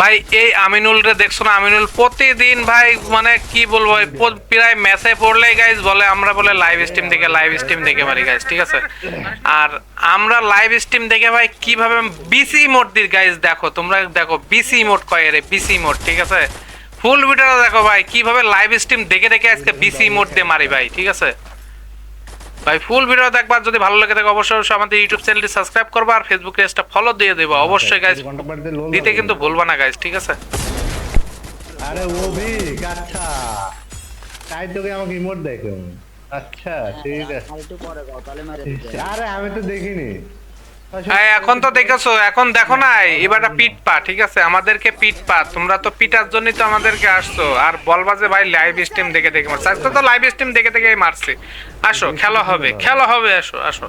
ভাই, এই আমিনুল রে দেখছ না? আমিনুল প্রতিদিন ভাই মানে কি বলব প্রায় ম্যাচে পড়লেই গাইজ বলে, আমরা বলে লাইভ স্ট্রিম দেখে লাইভ স্ট্রিম দেখে পারি গাইজ ঠিক আছে? আর আমরা লাইভ স্ট্রিম দেখে ভাই, কীভাবে বিসি মোড দিই গাইজ দেখো, তোমরা দেখো বিসি মোড কয় রে বিসি মোড ঠিক আছে? ফুল ভিডিওটা দেখো ভাই, কীভাবে লাইভ স্ট্রিম দেখে দেখে আজকে বিসি মোড দিয়ে মারি ভাই, ঠিক আছে? ভাই ফুল ভিডিও দেখবার যদি ভালো লাগে থাকে অবশ্যই অবশ্যই আমাদের ইউটিউব চ্যানেলটি সাবস্ক্রাইব করবা আর ফেসবুক পেজটা ফলো দিয়ে দেবো। অবশ্যই গাইজ দিতে কিন্তু ভুলবা না গাইজ ঠিক আছে? আরে ও ভি আচ্ছা তাই তোকে আমাকে ইমোট দেখো আচ্ছা ঠিক আছে। আর একটু পরে গাও তাহলে মেরে আরে আমি তো দেখিনি। হ্যাঁ এখন তো দেখেছ, এখন দেখো না এবারটা পিট পা, ঠিক আছে? আমাদেরকে পিট পা, তোমরা তো পিটার জন্যই তো আমাদেরকে আসছো। আর বলবা যে ভাই লাইভ স্ট্রিম দেখে দেখে মারছে। আজকে তো লাইভ স্ট্রিম দেখে দেখে মারছে। আসো, খেলা হবে খেলা হবে, আসো আসো।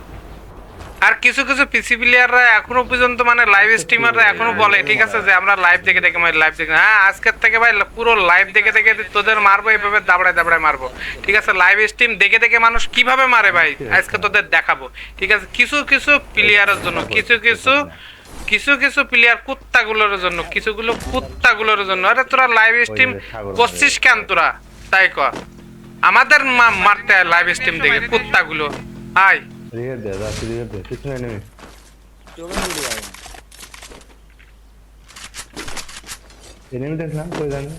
আর কিছু কিছু পিসি প্লেয়াররা এখনও পর্যন্ত মানে লাইভ স্ট্রিমাররা এখনও বলে ঠিক আছে যে আমরা লাইভ দেখে দেখে মানে লাইভ দেখে হ্যাঁ আজকের থেকে ভাই পুরো লাইভ দেখে দেখে তোদের মারবো এভাবে দাবড়ায় দাবড়ায় মারবো। ঠিক আছে লাইভ স্ট্রিম দেখে দেখে মানুষ কীভাবে মারে ভাই? আজকে তোদের দেখাবো। ঠিক আছে কিছু কিছু প্লেয়ারের জন্য কিছু কিছু কিছু কিছু প্লেয়ার কুত্তাগুলোর জন্য কিছুগুলো কুত্তাগুলোর জন্য। আরে তোরা লাইভ স্ট্রিম করছিস কেন তোরা? তাই কর। আমাদের মা- মারতে হয় লাইভ স্ট্রিম দেখে কুত্তাগুলো। আয়। রাত্রি রিহের দে কিছু নেই নেই চোখে মুড়ি যাবে এনিমি দেখলাম কই জানি?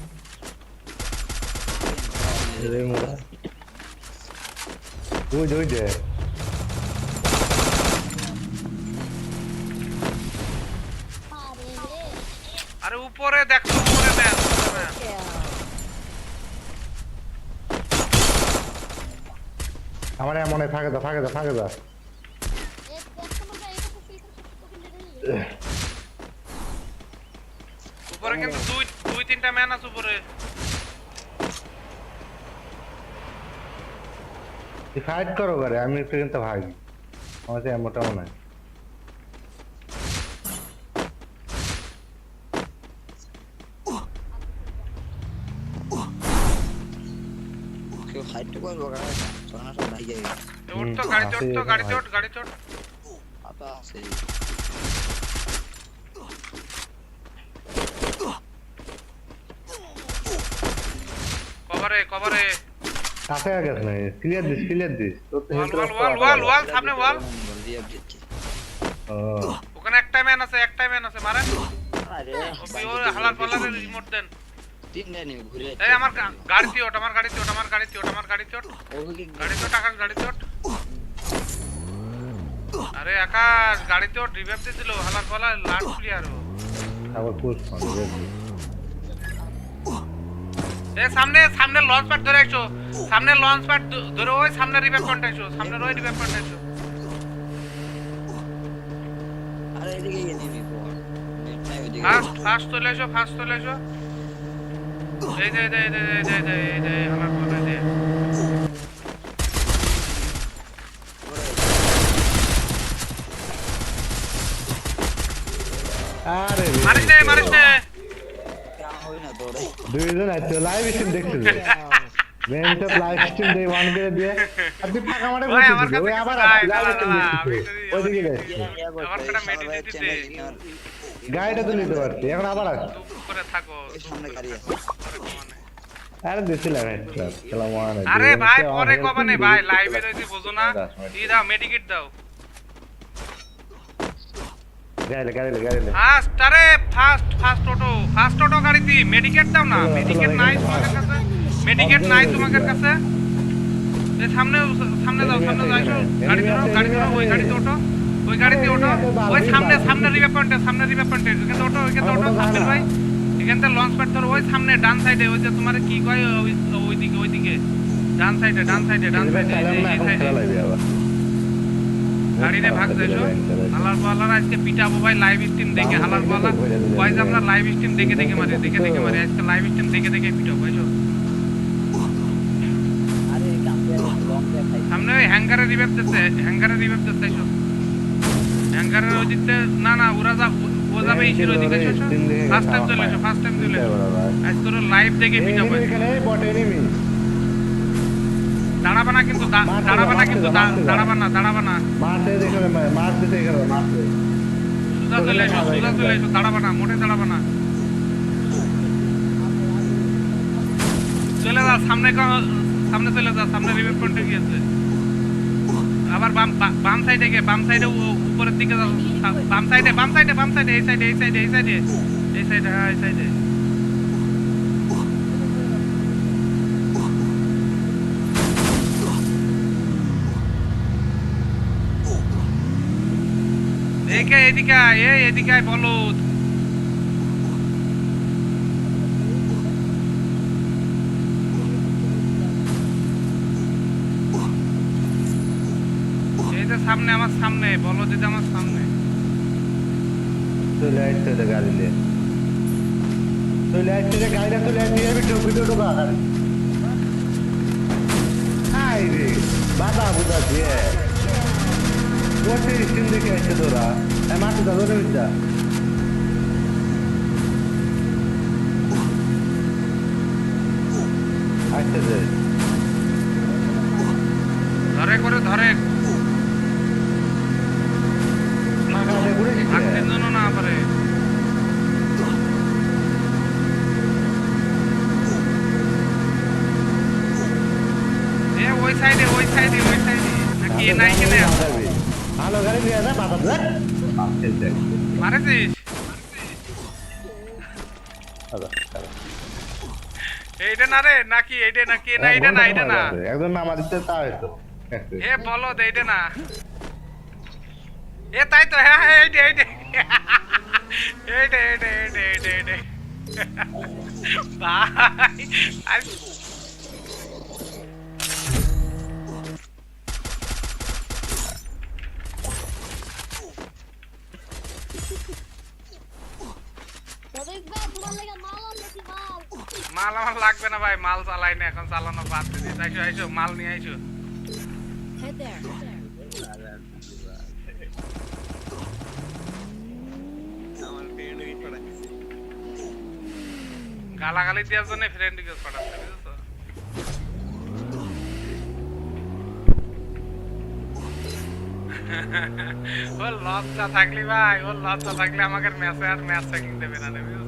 রে মোরা। ওই যে ওই যে। আরে উপরে দেখো উপরে দেখ আমার মনে থাকে দা থাকে দা দা উপরে কিন্তু দুই দুই তিনটা ম্যান আছে উপরে ফাইট করো করে আমি একটু কিন্তু ভাগি আমার তো এমনটা মনে হয় কেউ হাইট তো করব কাকা সোনা সব ভাই যাবে এ উঠ তো গাড়িতে উঠ তো গাড়িতে উঠ গাড়িতে উঠ আপা আছে কভারে কভারে। কাছে গেছে না clear this clear this. Wall wall wall wall সামনে ওয়াল। ওখানে একটা ম্যান আছে একটা ম্যান আছে মারেন। আরে ওই ওর হালাল পালালে রিমোট দেন। তিনটা নিয়ে ঘুরে এই আমার গাড়িতে ওঠ আমার গাড়িতে ওঠ আমার গাড়িতে ওঠ আমার গাড়িতে ওঠ। গাড়িতে ওঠ আকাশ গাড়িতে ওঠ। আরে আকাশ গাড়িতে ওঠ রিভাইভ দিয়ে দিল হালাল পালা লাস্ট প্লেয়ার ও। আবার পুশ ফোন এ সামনে সামনে লঞ্চ প্যাড ধরে আইছো। সামনে লঞ্চ প্যাড ধরে ওই সামনে রিভাইভ পয়েন্ট আইছো। সামনে ওই রিভাইভ পয়েন্ট আইছো। আরে এদিকে গিয়ে নিবি ফার্স্ট ফার্স্ট চলে এসো ফার্স্ট চলে এসো এই যে এই যে এই যে এই যে আমার বলে দে আরে মারিস নে মারিস তোরে দুইজন আছে লাইভ স্ট্রিম দেখছিস মেন লাইভ স্ট্রিম দিয়ে ওয়ান করে দিয়ে আর ফাঁকা মারে বসে আমার ওই আবার লাইভ স্ট্রিম না, না, দেখছিস আমি যদি- ওইদিকে যাচ্ছিস আমার কটা সবাই দিতে। গাড়িটা তো নিতে পারতি এখন আবার আস চুপ থাকো সামনে গাড়ি আছে আরে দিছিলাম একটা খেলাম ওয়ান আরে ভাই পরে কমানে ভাই লাইভে রইছি বুঝো না। ই দাও মেডিকেট দাও। গাড়ি গাড়ি গাড়ি ফার্স্ট আরে first first auto first auto গাড়ি দি মেডিকেট দাও না মেডিকেট নাই তোমাদের কাছে মেডিকেট নাই তোমাদের কাছে। এই সামনে সামনে যাও সামনে যাও গাড়ি ধরো গাড়ি ধরো ওই গাড়িতে ওঠো। ওই গাড়িতে ওঠো। ওই সামনে সামনে রিভে পয়েন্টে সামনে রিভে পয়েন্টে এখানে ওঠো এখানে ওঠো সামনে ভাই। এখান থেকে লঞ্চ প্যাড ধরো ওই সামনে ডান সাইডে ওই যে তোমার কি কয় ওই ওইদিকে ওইদিকে। ডান সাইডে ডান সাইডে ডান সাইডে এই সাইডে গাড়িতে ভাগ হালার পালার আজকে পিটাবো ভাই লাইভ স্ট্রিম দেখে হালার পালা কয় যে আমরা লাইভ স্ট্রিম দেখে দেখে মারি, দেখে দেখে মারি। আজকে লাইভ স্ট্রিম দেখে দেখে পিটাবো দেখাই সামনে ওই হ্যাঙ্গারে রিভাইভ দিচ্ছে হ্যাঙ্গারে রিভাইভ দিচ্ছে এসো হ্যাঙ্গারের ওই না না, ওরা যা, ও যাবে ইসের ওই ফার্স্ট টাইম চলে। এসো ফার্স্ট টাইম চলে এসো। আজকে লাইভ দেখে পিটাবো। বট দাঁড়াবে না কিন্তু দাঁড়াবে না কিন্তু দাঁড়াবে না দাঁড়াবে না মারতে এখানে মারতে এখানে মারতে সুদা চলে এসো সুদা চলে এসো দাঁড়াবে না মোটে দাঁড়াবে না চলে যা সামনে সামনে চলে যা সামনে রিভেপ পয়েন্টে গিয়েছে আবার বাম বাম সাইডে গিয়ে বাম সাইডে উপরের দিকে যাও বাম সাইডে বাম সাইডে বাম সাইডে এই সাইডে এই সাইডে এই সাইডে এই সাইডে হ্যাঁ এই সাইডে এদিকে আয়, এই এদিকে আয় বলদ। সামনে আমার সামনে বলো দিদি আমার সামনে। চলে আসছে রে গাড়ি নিয়ে চলে আসছে রে গাড়িটা চলে এর ভিতরে ভিতরে ঢোকা গাড়ি আই রে বাবা বুঝা দিয়ে স্টিম দেখে আসছে তোরা। এই মাঠে যা। ধরে করে ধরে। দিচ্ছে জন্য না পারে এ ওই সাইডে ওই সাইডে ওই সাইডে নাকি এ নাই কেনে? ভালো গাড়ি নিয়ে যা বাবা। দেখ মারেছিস? এইটা না রে নাকি এইটা নাকি না এইটা না এইটা না। একদম নামা দিতে তা হয়তো এ বলো দে এইটা না। এ তাই তো হ্যাঁ হ্যাঁ এইটা এইটা। এইটা এইটা এইটা এইটা এইটা। ভাই আরে দেখবে তোমার লাগে মাল আনছি মাল মাল আমার লাগবে না ভাই মাল চালাই না এখন চালানো বাদ দিয়ে আইসো আইসো মাল নিয়ে আইসো গালাগালি দেওয়ার জন্য ফ্রেন্ড রিকোয়েস্ট পাঠাচ্ছে বুঝেছ? ওর লজ্জা থাকলি ভাই ওর লজ্জা থাকলে আমাকে ম্যাচে আর ম্যাচ চেকিং দেবে না বুঝেছ?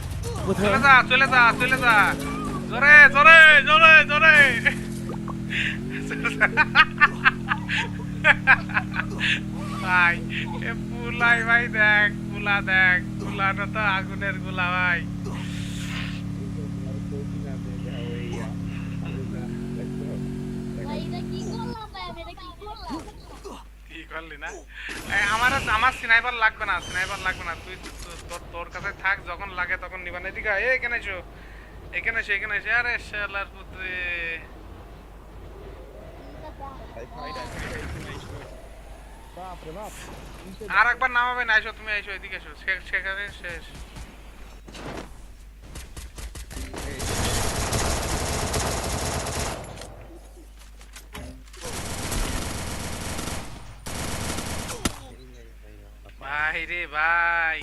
চলে. যা চলে যা চলে যা। জোরে জোরে জোরে জোরে। ভাই এ পুলাই ভাই দেখ পুলা দেখ পুলাটা তো আগুনেরগুলা ভাই। ভাই কি করলাম ভাই আমি? এটা কি করলাম? কি করলি না? আমার আমার স্নাইপার লাগবে না স্নাইপার লাগবে না তুই তো- তোর তোর কাছে থাক যখন লাগে তখন নিবান এদিকে আয়, এই এখানে এসো। এখানে এসে এখানে এসে। আরে শালার পুত্রে। আর একবার নামাবে না এসো তুমি এসো এদিকে এসো। সেখানে শেষ। ভাই রে ভাই।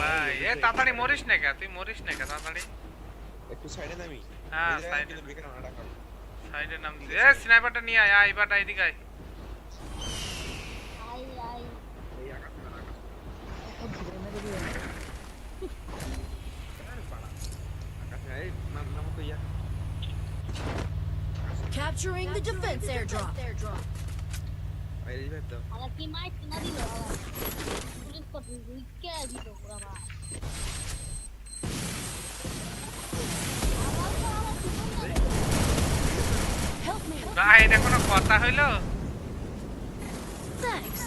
ভাই এ তাড়াতাড়ি মরিস না কে তুই মরিস না কে তাড়াতাড়ি একটু সাইডে নামি হ্যাঁ এই জায়গায় সাইডে কিন্তু বেকার না টাকা সাইডে নাম দে এ স্নাইপারটা নিয়ে আয় আয় এবারটা এদিকে আয় আই আই এই আকাশ না আকাশ আকাশ না, এই নাম নাম তো ইয়া Capturing the defense airdrop. এই রিভাইভ দাও আমার কি মাইক না দিল পুলিশ কত উইকে দিল পুরা ভাই Help me. ভাই এটা কোনো কথা হইল Thanks.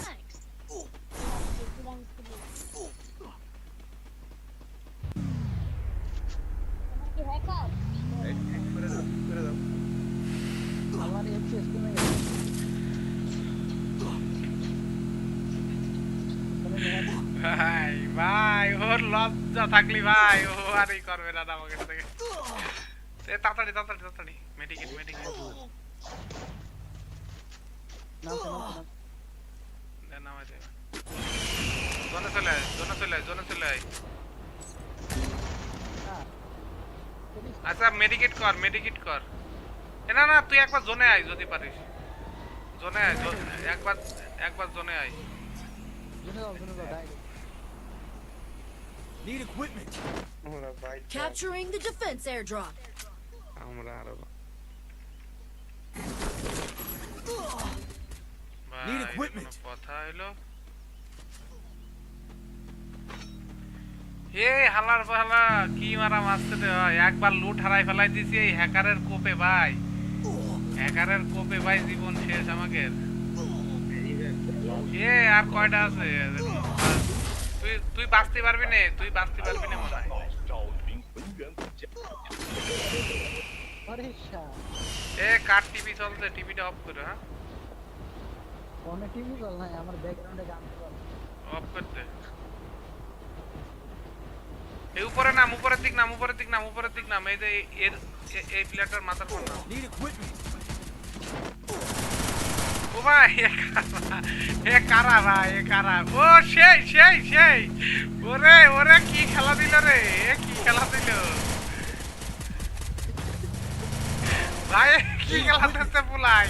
লজ্জা থাকলি ভাই ও আর এই করবে না আমাকে থেকে। এ তাড়াতাড়ি তাড়াতাড়ি তাড়াতাড়ি। মেডিকেট মেডিকেট নামাই দে। জোনে চলে আয় জোনে চলে আয় জোনে চলে আয়। আচ্ছা মেডিকেট কর মেডিকেট কর। না না তুই একবার জোনে আয় যদি পারিস। জোনে আয় একবার একবার জোনে আয়। জুনে যাও জুনে যাও direct Need equipment. Capturing the defense airdrop. আমরা আরও Need equipment. কোনো কথা হইল এ হালার ফালা কি মারা মারছে রে ভাই? একবার লুট হারাই ফেলাই দিছি এই হ্যাকারের কোপে ভাই। হ্যাকারের কোপে ভাই জীবন শেষ আমাকে এ আর কয়টা আছে? তুই বাঁচতে পারবি না তুই বাঁচতে পারবি না মনে হয়। এ কার টিভি চলছে? টিভিটা অফ করে হ্যাঁ? ফোনে টিভি চল নাই আমার ব্যাকগ্রাউন্ডে গান চল। অফ করতে। এই উপরে নাম উপরের দিক নাম উপরের দিক নাম উপরের দিক নাম এই যে এর এই প্লেয়ারটার মাথার পর নাম। ভাই এ কারা ভাই এ কারা। ও, সেই সেই সেই। ওরে ওরে, কি খেলা দিল রে কি খেলা দিল? ভাই কি খেলা দিচ্ছে পুলাই?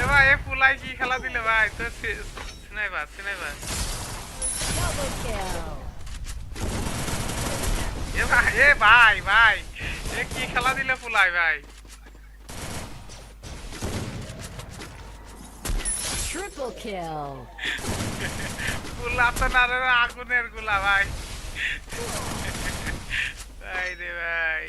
এ ভাই, এ পুলাই কি খেলা দিল ভাই? তো সিনাইবার সিনাইবার. এ ভাই এ ভাই ভাই, এ কি খেলা দিলে পুলাই ভাই? Triple kill. পুলা তো না রে আগুনেরগুলা ভাই ভাই রে ভাই